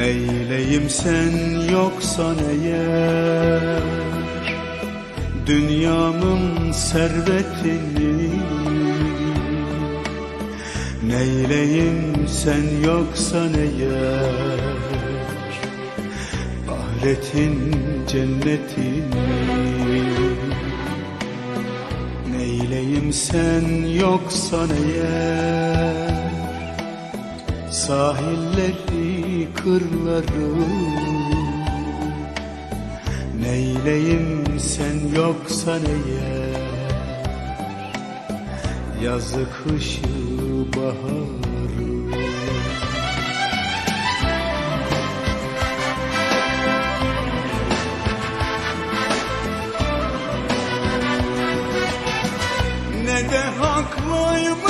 Neyleyim sen yoksan eğer Dünyamın servetini. Neyleyim sen yoksan eğer Ahiretin cennetini. Neyleyim sen yoksan eğer Sahilleri, kırları Neyleyim sen yoksan eğer Yazı, kışı, baharı. Ne de haklıymış